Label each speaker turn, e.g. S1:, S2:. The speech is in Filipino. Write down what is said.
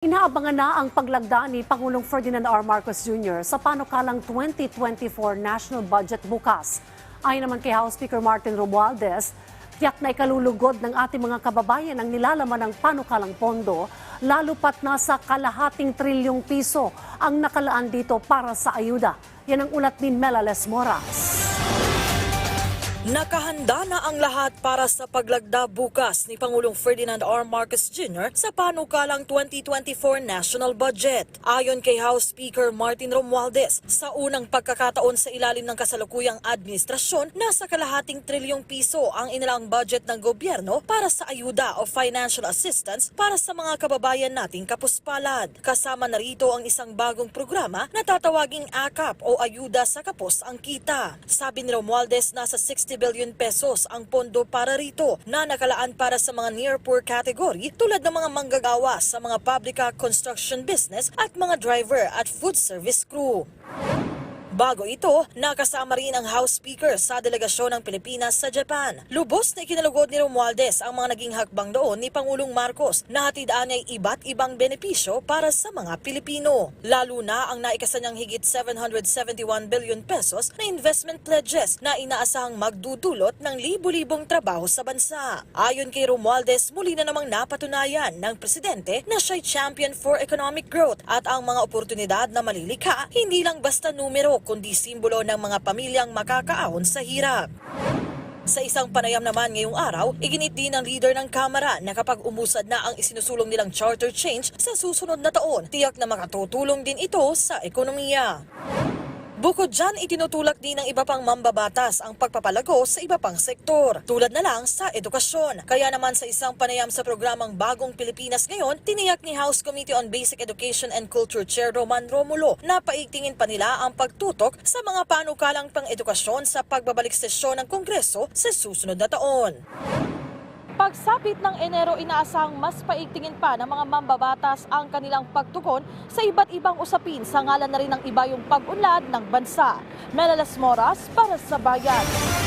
S1: Inaabangan na ang paglagda ni Pangulong Ferdinand R. Marcos Jr. sa panukalang 2024 national budget bukas. Ayon naman kay House Speaker Martin Romualdez, tiyak na ikalulugod ng ating mga kababayan ang nilalaman ng panukalang pondo, lalo pat nasa kalahating trilyong piso ang nakalaan dito para sa ayuda. Yan ang ulat ni Melales Moras.
S2: Nakahanda na ang lahat para sa paglagda bukas ni Pangulong Ferdinand R. Marcos Jr. sa panukalang 2024 national budget. Ayon kay House Speaker Martin Romualdez, sa unang pagkakataon sa ilalim ng kasalukuyang administrasyon, nasa kalahating trilyong piso ang inilang budget ng gobyerno para sa ayuda o financial assistance para sa mga kababayan nating kapuspalad. Kasama na rito ang isang bagong programa na tatawaging AKAP o Ayuda sa Kapos ang Kita. Sabi ni Romualdez, nasa 60 billion pesos ang pondo para rito na nakalaan para sa mga near poor category tulad ng mga manggagawa sa mga publica construction business at mga driver at food service crew. Bago ito, nakasama rin ang House Speaker sa delegasyon ng Pilipinas sa Japan. Lubos na ikinalugod ni Romualdez ang mga naging hakbang doon ni Pangulong Marcos na hatidaan ay iba't ibang benepisyo para sa mga Pilipino. Lalo na ang naikasanyang higit 771 billion pesos na investment pledges na inaasahang magdudulot ng libu-libong trabaho sa bansa. Ayon kay Romualdez, muli na namang napatunayan ng presidente na siya'y champion for economic growth at ang mga oportunidad na malilikha hindi lang basta numero kundi simbolo ng mga pamilyang makakaahon sa hirap. Sa isang panayam naman ngayong araw, iginit din ng leader ng Kamara na kapag umusad na ang isinusulong nilang charter change sa susunod na taon, tiyak na makatutulong din ito sa ekonomiya. Bukod dyan, itinutulak din ng iba pang mambabatas ang pagpapalago sa iba pang sektor, tulad na lang sa edukasyon. Kaya naman sa isang panayam sa programang Bagong Pilipinas ngayon, tiniyak ni House Committee on Basic Education and Culture Chair Roman Romulo na paigtingin pa nila ang pagtutok sa mga panukalang pang-edukasyon sa pagbabalik sesyon ng Kongreso sa susunod na taon.
S3: Pagsapit ng Enero, inaasahang mas paigtingin pa ng mga mambabatas ang kanilang pagtugon sa iba't ibang usapin sa ngalan na rin ng iba yung pag-unlad ng bansa. Melalas Moras para sa Bayan.